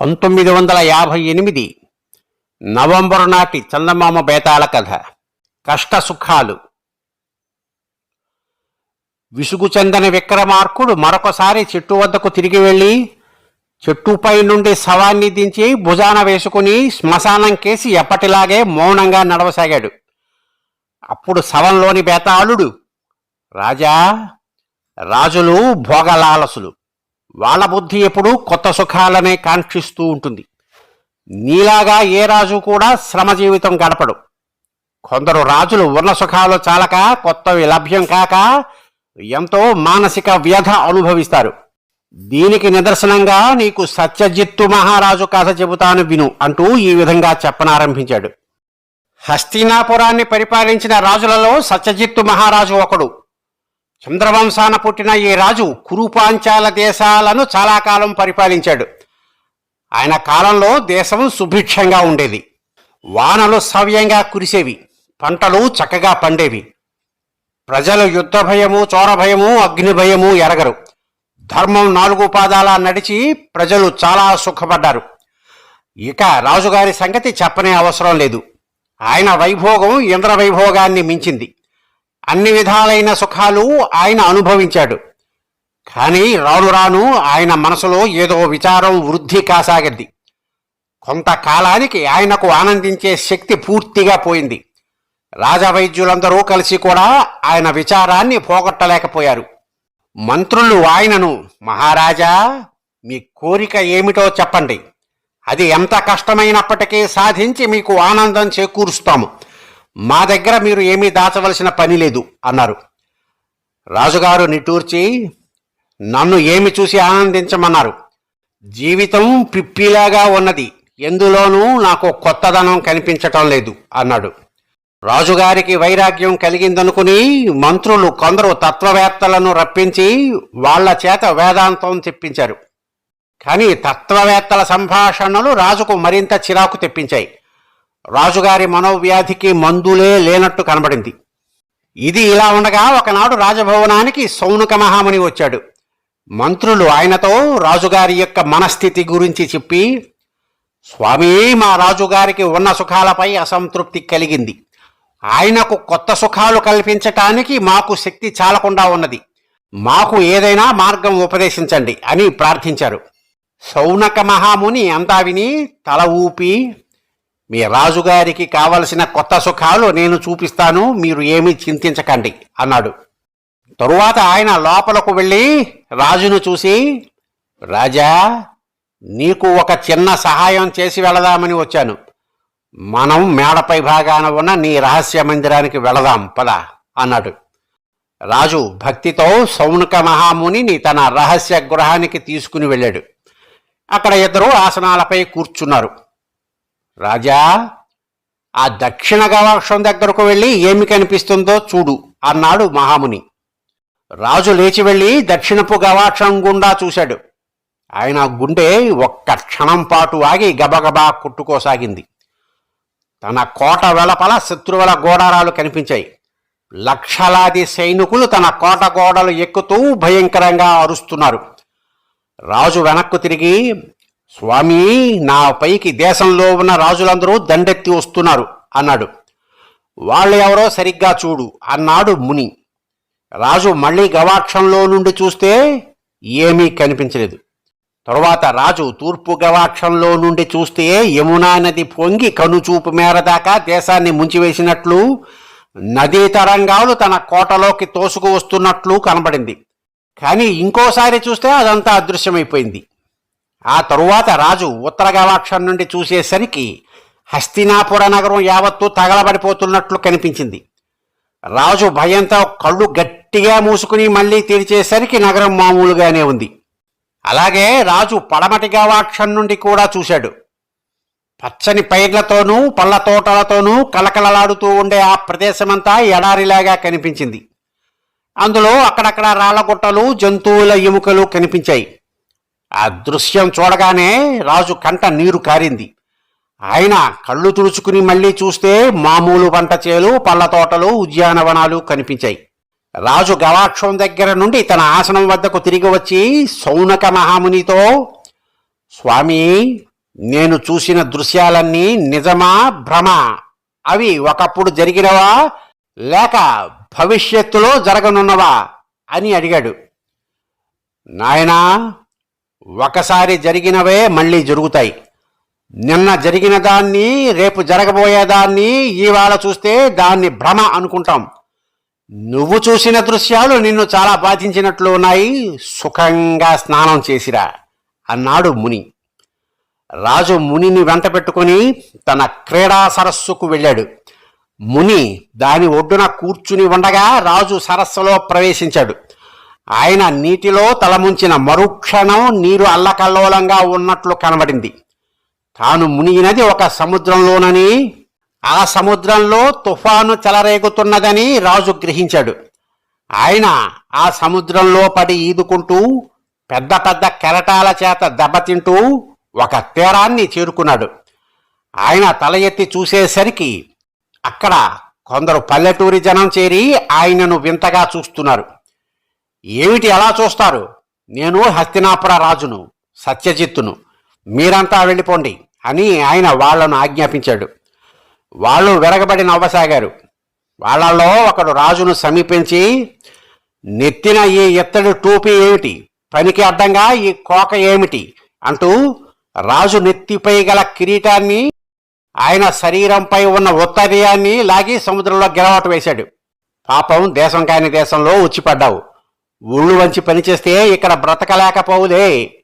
పంతొమ్మిది వందల యాభై ఎనిమిది నవంబరు నాటి చందమామ బేతాళ కథ. కష్ట సుఖాలు విసుగు చెందని విక్రమార్కుడు మరొకసారి చెట్టు వద్దకు తిరిగి వెళ్ళి చెట్టుపై నుండి శవాన్ని దించి భుజాన వేసుకుని శ్మశానం కేసి ఎప్పటిలాగే మౌనంగా నడవసాగాడు. అప్పుడు శవంలోని బేతాళుడు రాజా రాజులు భోగలాలసులు. వాళ్ళ బుద్ధి ఎప్పుడు కొత్త సుఖాలనే కాంక్షిస్తూ ఉంటుంది. నీలాగా ఏ రాజు కూడా శ్రమ జీవితం గడపడు. కొందరు రాజులు ఉన్న సుఖాలు చాలక కొత్తవి లభ్యం కాక ఎంతో మానసిక వ్యధ అనుభవిస్తారు. దీనికి నిదర్శనంగా నీకు సత్యజిత్తు మహారాజు కథ చెబుతాను విను అంటూ ఈ విధంగా చెప్పనారంభించాడు. హస్తినాపురాన్ని పరిపాలించిన రాజులలో సత్యజిత్తు మహారాజు ఒకడు. చంద్రవంశాన పుట్టిన ఈ రాజు కురుపాంచాల దేశాలను చాలా కాలం పరిపాలించాడు. ఆయన కాలంలో దేశం సుభిక్షంగా ఉండేది. వానలు సవ్యంగా కురిసేవి. పంటలు చక్కగా పండేవి. ప్రజలు యుద్ధ భయము చోర భయము అగ్ని భయము ఎరగరు. ధర్మం నాలుగు పాదాల నడిచి ప్రజలు చాలా సుఖపడ్డారు. ఇక రాజుగారి సంగతి చెప్పనే అవసరం లేదు. ఆయన వైభోగం ఇంద్ర వైభోగాన్ని మించింది. అన్ని విధాలైన సుఖాలు ఆయన అనుభవించాడు. కానీ రాను రాను ఆయన మనసులో ఏదో విచారం వృద్ధి కాసాగింది. కొంతకాలానికి ఆయనకు ఆనందించే శక్తి పూర్తిగా పోయింది. రాజవైద్యులందరూ కలిసి కూడా ఆయన విచారాన్ని పోగొట్టలేకపోయారు. మంత్రులు ఆయనను మహారాజా మీ కోరిక ఏమిటో చెప్పండి. అది ఎంత కష్టమైనప్పటికీ సాధించి మీకు ఆనందం చేకూరుస్తాము. మా దగ్గర మీరు ఏమీ దాచవలసిన పని లేదు అన్నారు. రాజుగారు నిట్టూర్చి నన్ను ఏమి చూసి ఆనందించమన్నారు? జీవితం పిప్పిలాగా ఉన్నది ఎందులోనూ నాకు కొత్తదనం కనిపించటం లేదు అన్నాడు. రాజుగారికి వైరాగ్యం కలిగిందనుకుని మంత్రులు కొందరు తత్వవేత్తలను రప్పించి వాళ్ళ చేత వేదాంతం తెప్పించారు. కానీ తత్వవేత్తల సంభాషణలు రాజుకు మరింత చిరాకు తెప్పించాయి. రాజుగారి మనోవ్యాధికి మందులే లేనట్టు కనబడింది. ఇది ఇలా ఉండగా ఒకనాడు రాజభవనానికి సౌనుక మహాముని వచ్చాడు. మంత్రులు ఆయనతో రాజుగారి యొక్క మనస్థితి గురించి చెప్పి స్వామి మా రాజుగారికి ఉన్న సుఖాలపై అసంతృప్తి కలిగింది. ఆయనకు కొత్త సుఖాలు కల్పించటానికి మాకు శక్తి చాలకుండా ఉన్నది. మాకు ఏదైనా మార్గం ఉపదేశించండి అని ప్రార్థించారు. సౌనక మహాముని అంతా విని తల ఊపి మీ రాజుగారికి కావలసిన కొత్త సుఖాలు నేను చూపిస్తాను మీరు ఏమీ చింతించకండి అన్నాడు. తరువాత ఆయన లోపలకు వెళ్ళి రాజును చూసి రాజా నీకు ఒక చిన్న సహాయం చేసి వెళదామని వచ్చాను. మనం మేడపై భాగాన ఉన్న నీ రహస్య మందిరానికి వెళదాం పద అన్నాడు. రాజు భక్తితో సౌనుక మహామునిని తన రహస్య గృహానికి తీసుకుని వెళ్ళాడు. అక్కడ ఇద్దరు ఆసనాలపై కూర్చున్నారు. రాజా ఆ దక్షిణ గవాక్షం దగ్గరకు వెళ్ళి ఏమి కనిపిస్తుందో చూడు అన్నాడు మహాముని. రాజు లేచి వెళ్ళి దక్షిణపు గవాక్షం గుండా చూశాడు. ఆయన గుండె ఒక్క క్షణం పాటు ఆగి గబగబా కొట్టుకోసాగింది. తన కోట వెలపల శత్రువుల గోడారాలు కనిపించాయి. లక్షలాది సైనికులు తన కోట గోడలు ఎక్కుతూ భయంకరంగా అరుస్తున్నారు. రాజు వెనక్కు తిరిగి స్వామి నా పైకి దేశంలో ఉన్న రాజులందరూ దండెత్తి వస్తున్నారు అన్నాడు. వాళ్ళు ఎవరో సరిగ్గా చూడు అన్నాడు ముని. రాజు మళ్ళీ గవాక్షంలో నుండి చూస్తే ఏమీ కనిపించలేదు. తరువాత రాజు తూర్పు గవాక్షంలో నుండి చూస్తే యమునా నది పొంగి కనుచూపు మేర దాకా దేశాన్ని ముంచివేసినట్లు నదీ తరంగాలు తన కోటలోకి తోసుకు వస్తున్నట్లు కనబడింది. కానీ ఇంకోసారి చూస్తే అదంతా అదృశ్యమైపోయింది. ఆ తరువాత రాజు ఉత్తర గవాక్షం నుండి చూసేసరికి హస్తినాపుర నగరం యావత్తూ తగలబడిపోతున్నట్లు కనిపించింది. రాజు భయంతో కళ్ళు గట్టిగా మూసుకుని మళ్ళీ తెరిచేసరికి నగరం మామూలుగానే ఉంది. అలాగే రాజు పడమటి గవాక్షం నుండి కూడా చూశాడు. పచ్చని పైర్లతోనూ పళ్ళ తోటలతోనూ కలకలలాడుతూ ఉండే ఆ ప్రదేశమంతా ఎడారిలాగా కనిపించింది. అందులో అక్కడక్కడ రాళ్ళగుట్టలు జంతువుల ఎముకలు కనిపించాయి. ఆ దృశ్యం చూడగానే రాజు కంట నీరు కారింది. ఆయన కళ్ళు తుడుచుకుని మళ్ళీ చూస్తే మామూలు పంట చేలు పళ్ళ తోటలు ఉద్యానవనాలు కనిపించాయి. రాజు గవాక్షం దగ్గర నుండి తన ఆసనం వద్దకు తిరిగి వచ్చి సౌనక మహామునితో స్వామి నేను చూసిన దృశ్యాలన్నీ నిజమా భ్రమ? అవి ఒకప్పుడు జరిగినవా? లేక భవిష్యత్తులో జరగనున్నవా? అని అడిగాడు. నాయనా ఒకసారి జరిగినవే మళ్ళీ జరుగుతాయి. నిన్న జరిగిన దాన్ని రేపు జరగబోయేదాన్ని ఇవాళ చూస్తే దాన్ని భ్రమ అనుకుంటాం. నువ్వు చూసిన దృశ్యాలు నిన్ను చాలా బాధించినట్లు ఉన్నాయి. సుఖంగా స్నానం చేసిరా అన్నాడు ముని. రాజు మునిని వెంట పెట్టుకుని తన క్రీడా సరస్సుకు వెళ్ళాడు. ముని దాని ఒడ్డున కూర్చుని ఉండగా రాజు సరస్సులో ప్రవేశించాడు. ఆయన నీటిలో తలముంచిన మరుక్షణం నీరు అల్లకల్లోలంగా ఉన్నట్లు కనబడింది. తాను మునిగినది ఒక సముద్రంలోనని ఆ సముద్రంలో తుఫాను చెలరేగుతున్నదని రాజు గ్రహించాడు. ఆయన ఆ సముద్రంలో పడి ఈదుకుంటూ పెద్ద పెద్ద కెరటాల చేత దెబ్బతింటూ ఒక తీరాన్ని చేరుకున్నాడు. ఆయన తల ఎత్తి చూసేసరికి అక్కడ కొందరు పల్లెటూరి జనం చేరి ఆయనను వింతగా చూస్తున్నారు. ఏమిటి ఎలా చూస్తారు? నేను హస్తినాపుర రాజును సత్యజిత్తును. మీరంతా వెళ్ళిపోండి అని ఆయన వాళ్ళను ఆజ్ఞాపించాడు. వాళ్ళు విరగబడి నవ్వసాగారు. వాళ్ళలో ఒకడు రాజును సమీపించి నెత్తిన ఈ ఎత్తడి టోపీ ఏమిటి? పనికి అడ్డంగా ఈ కోక ఏమిటి? అంటూ రాజు నెత్తిపై గల కిరీటాన్ని ఆయన శరీరంపై ఉన్న ఉత్తరీయాన్ని లాగి సముద్రంలో గెలవాటు వేశాడు. పాపం దేశం కాని దేశంలో ఉచ్చిపడ్డావు. ఒళ్ళు వంచి పనిచేస్తే ఇక్కడ బ్రతకలేకపోవులే.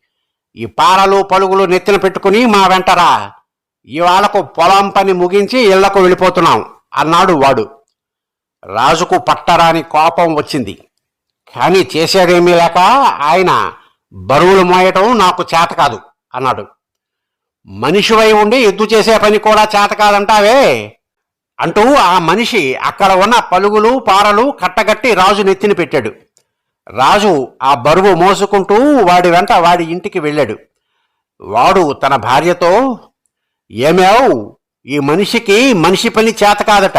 ఈ పారలు పలుగులు నెత్తిన పెట్టుకుని మా వెంటరా ఇవాళకు పొలం పని ముగించి ఇళ్ళకు వెళ్ళిపోతున్నాం అన్నాడు వాడు. రాజుకు పట్టరాని కోపం వచ్చింది. కానీ చేసేదేమీ లేక ఆయన బరువులు మోయటం నాకు చేత కాదు అన్నాడు. మనిషివై ఉండి ఎద్దు చేసే పని కూడా చేత కాదంటావే? అంటూ ఆ మనిషి అక్కడ ఉన్న పలుగులు పారలు కట్టగట్టి రాజు నెత్తిన పెట్టాడు. రాజు ఆ బరువు మోసుకుంటూ వాడి వెంట వాడి ఇంటికి వెళ్ళాడు. వాడు తన భార్యతో ఏమేవ్ ఈ మనిషికి మనిషి పని చేత కాదట.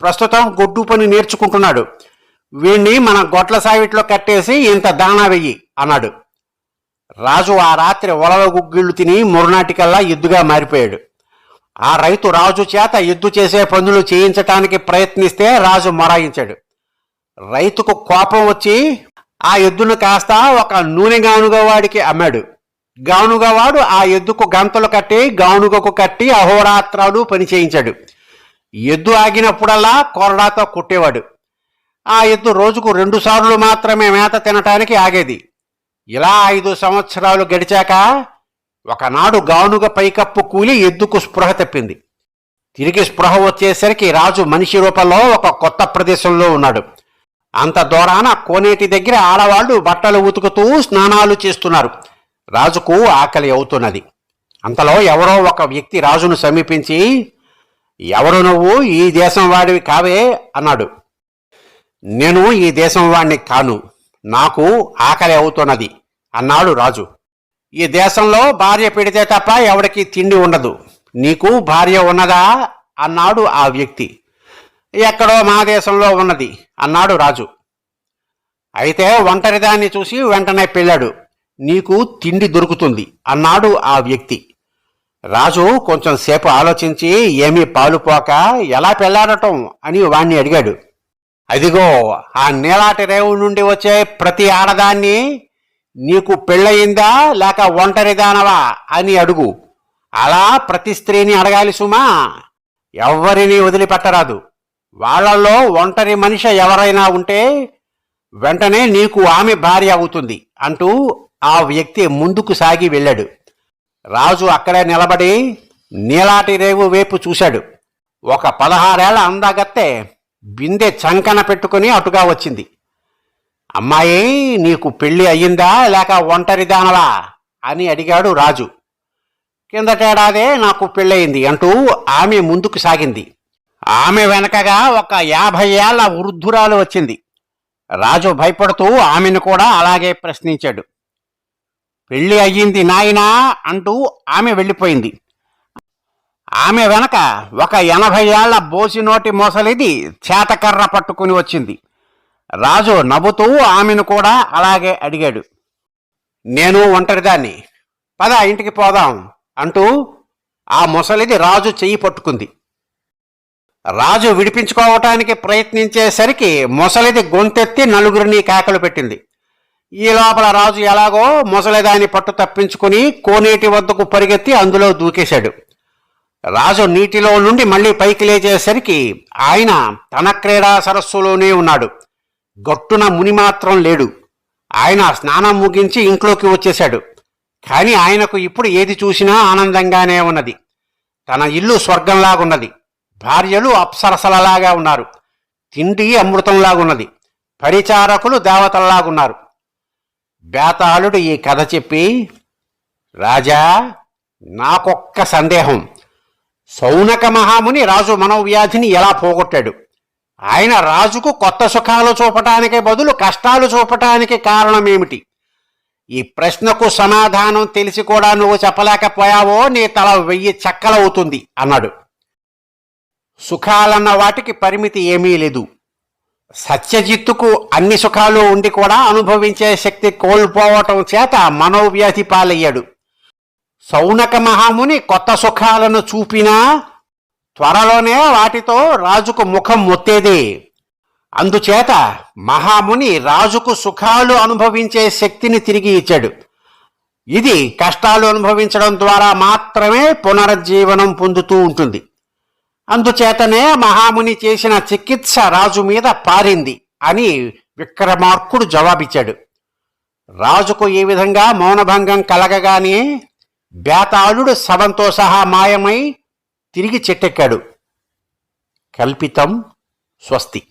ప్రస్తుతం గొడ్డు పని నేర్చుకుంటున్నాడు. వీణ్ణి మన గొడ్ల సావిట్లో కట్టేసి ఇంత దాణా వెయ్యి అన్నాడు. రాజు ఆ రాత్రి ఒలవ గుగ్గిళ్ళు తిని మురునాటికల్లా ఎద్దుగా మారిపోయాడు. ఆ రైతు రాజు చేత ఎద్దు చేసే పనులు చేయించటానికి ప్రయత్నిస్తే రాజు మొరాయించాడు. రైతుకు కోపం వచ్చి ఆ ఎద్దును కాస్త ఒక నూనె గానుగవాడికి అమ్మాడు. గానుగవాడు ఆ ఎద్దుకు గంతలు కట్టి గానుగకు కట్టి అహోరాత్రాలు పని చేయించాడు. ఎద్దు ఆగినప్పుడల్లా కొరడాతో కుట్టేవాడు. ఆ ఎద్దు రోజుకు రెండు సార్లు మాత్రమే మేత తినటానికి ఆగేది. ఇలా ఐదు సంవత్సరాలు గడిచాక ఒకనాడు గానుగ పైకప్పు కూలి ఎద్దుకు స్పృహ తప్పింది. తిరిగి స్పృహ వచ్చేసరికి రాజు మనిషి రూపంలో ఒక కొత్త ప్రదేశంలో ఉన్నాడు. అంత దూరాన కోనేటి దగ్గర ఆడవాళ్ళు బట్టలు ఉతుకుతూ స్నానాలు చేస్తున్నారు. రాజుకు ఆకలి అవుతున్నది. అంతలో ఎవరో ఒక వ్యక్తి రాజును సమీపించి ఎవరు నువ్వు? ఈ దేశం వాడివి కావే? అన్నాడు. నేను ఈ దేశం వాణ్ణి కాను. నాకు ఆకలి అవుతున్నది అన్నాడు రాజు. ఈ దేశంలో భార్య పెడితే తప్ప ఎవరికి తిండి ఉండదు. నీకు భార్య ఉన్నదా? అన్నాడు ఆ వ్యక్తి. ఎక్కడో మా దేశంలో ఉన్నది అన్నాడు రాజు. అయితే ఒంటరిదాన్ని చూసి వెంటనే పెళ్ళాడు. నీకు తిండి దొరుకుతుంది అన్నాడు ఆ వ్యక్తి. రాజు కొంచెం సేపు ఆలోచించి ఏమీ పాలుపోక ఎలా పెళ్ళాడటం అని వాణ్ణి అడిగాడు. అదిగో ఆ నీలాటి రేవు నుండి వచ్చే ప్రతి ఆడదాన్ని నీకు పెళ్ళయిందా లేక ఒంటరిదానవా అని అడుగు. అలా ప్రతి స్త్రీని అడగాలి సుమా. ఎవ్వరిని వదిలిపెట్టరాదు. వాళ్ళల్లో ఒంటరి మనిషి ఎవరైనా ఉంటే వెంటనే నీకు ఆమె భార్య అవుతుంది అంటూ ఆ వ్యక్తి ముందుకు సాగి వెళ్ళాడు. రాజు అక్కడే నిలబడి నీలాటి రేవు వైపు చూశాడు. ఒక పదహారేళ్ళ అందాగత్తే బిందె చంకన పెట్టుకుని అటుగా వచ్చింది. అమ్మాయి నీకు పెళ్ళి అయ్యిందా లేక ఒంటరిదానలా అని అడిగాడు రాజు. కిందటేడాదే నాకు పెళ్ళయింది అంటూ ఆమె ముందుకు సాగింది. ఆమె వెనకగా ఒక యాభై ఏళ్ళ వృద్ధురాలు వచ్చింది. రాజు భయపడుతూ ఆమెను కూడా అలాగే ప్రశ్నించాడు. పెళ్ళి అయ్యింది నాయనా అంటూ ఆమె వెళ్ళిపోయింది. ఆమె వెనక ఒక ఎనభై ఏళ్ళ బోసినోటి మొసలిది చేతకర్ర పట్టుకుని వచ్చింది. రాజు నవ్వుతూ ఆమెను కూడా అలాగే అడిగాడు. నేను ఒంటరిదాన్ని. పద ఇంటికి పోదాం అంటూ ఆ ముసలిది రాజు చెయ్యి పట్టుకుంది. రాజు విడిపించుకోవటానికి ప్రయత్నించేసరికి ముసలిది గొంతెత్తి నలుగురిని కేకలు పెట్టింది. ఈ లోపల రాజు ఎలాగో ముసలిదాని పట్టు తప్పించుకుని కోనేటి వద్దకు పరిగెత్తి అందులో దూకేశాడు. రాజు నీటిలో నుండి మళ్ళీ పైకి లేచేసరికి ఆయన తన క్రీడా సరస్సులోనే ఉన్నాడు. గట్టున ముని మాత్రం లేడు. ఆయన స్నానం ముగించి ఇంట్లోకి వచ్చేశాడు. కానీ ఆయనకు ఇప్పుడు ఏది చూసినా ఆనందంగానే ఉన్నది. తన ఇల్లు స్వర్గంలాగున్నది. భార్యలు అప్సరసలలాగా ఉన్నారు. తిండి అమృతంలాగున్నది. పరిచారకులు దేవతల్లాగున్నారు. బేతాళుడు ఈ కథ చెప్పి రాజా నాకొక్క సందేహం. సౌనక మహాముని రాజు మనోవ్యాధిని ఎలా పోగొట్టాడు? ఆయన రాజుకు కొత్త సుఖాలు చూపటానికి బదులు కష్టాలు చూపటానికి కారణమేమిటి? ఈ ప్రశ్నకు సమాధానం తెలిసి కూడా నువ్వు చెప్పలేకపోయావో నీ తల వెయ్యి చెక్కలవుతుంది అన్నాడు. సుఖాలన్న వాటికి పరిమితి ఏమీ లేదు. సత్యజిత్తుకు అన్ని సుఖాలు ఉండి కూడా అనుభవించే శక్తి కోల్పోవటం చేత మనోవ్యాధి పాలయ్యాడు. సౌనక మహాముని కొత్త సుఖాలను చూపినా త్వరలోనే వాటితో రాజుకు ముఖం మొత్తేదే. అందుచేత మహాముని రాజుకు సుఖాలు అనుభవించే శక్తిని తిరిగి ఇచ్చాడు. ఇది కష్టాలు అనుభవించడం ద్వారా మాత్రమే పునరుజ్జీవనం పొందుతూ ఉంటుంది. అందుచేతనే మహాముని చేసిన చికిత్స రాజు మీద పారింది అని విక్రమార్కుడు జవాబిచ్చాడు. రాజుకు ఈ విధంగా మౌనభంగం కలగగానే బేతాళుడు శవంతో సహా మాయమై తిరిగి చెట్టెక్కాడు. కల్పితం స్వస్తి.